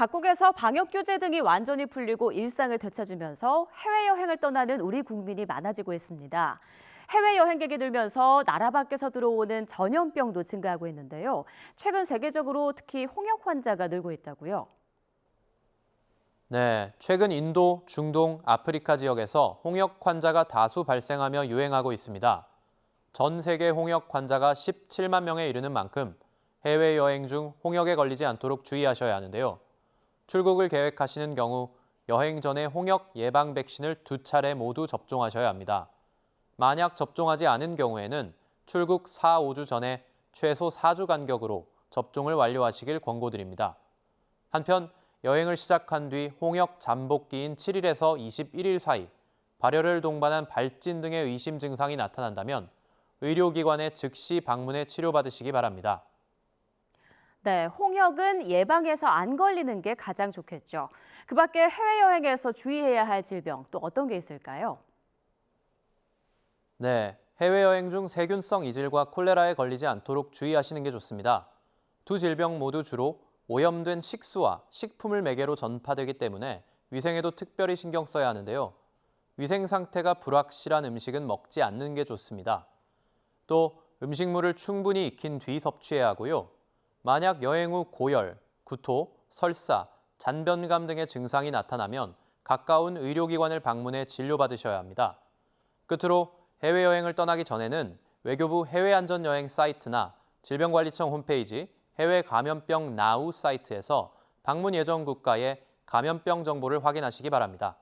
각국에서 방역 규제 등이 완전히 풀리고 일상을 되찾으면서 해외여행을 떠나는 우리 국민이 많아지고 있습니다. 해외 여행객이 늘면서 나라 밖에서 들어오는 전염병도 증가하고 있는데요. 최근 세계적으로 특히 홍역 환자가 늘고 있다고요. 네, 최근 인도, 중동, 아프리카 지역에서 홍역 환자가 다수 발생하며 유행하고 있습니다. 전 세계 홍역 환자가 17만 명에 이르는 만큼 해외 여행 중 홍역에 걸리지 않도록 주의하셔야 하는데요. 출국을 계획하시는 경우 여행 전에 홍역 예방 백신을 두 차례 모두 접종하셔야 합니다. 만약 접종하지 않은 경우에는 출국 4, 5주 전에 최소 4주 간격으로 접종을 완료하시길 권고드립니다. 한편 여행을 시작한 뒤 홍역 잠복기인 7일에서 21일 사이 발열을 동반한 발진 등의 의심 증상이 나타난다면 의료기관에 즉시 방문해 치료받으시기 바랍니다. 네, 홍역은 예방해서 안 걸리는 게 가장 좋겠죠. 그 밖에 해외여행에서 주의해야 할 질병 또 어떤 게 있을까요? 네, 해외여행 중 세균성 이질과 콜레라에 걸리지 않도록 주의하시는 게 좋습니다. 두 질병 모두 주로 오염된 식수와 식품을 매개로 전파되기 때문에 위생에도 특별히 신경 써야 하는데요. 위생 상태가 불확실한 음식은 먹지 않는 게 좋습니다. 또 음식물을 충분히 익힌 뒤 섭취해야 하고요. 만약 여행 후 고열, 구토, 설사, 잔변감 등의 증상이 나타나면 가까운 의료기관을 방문해 진료받으셔야 합니다. 끝으로 해외여행을 떠나기 전에는 외교부 해외안전여행 사이트나 질병관리청 홈페이지 해외 감염병 나우 사이트에서 방문 예정 국가의 감염병 정보를 확인하시기 바랍니다.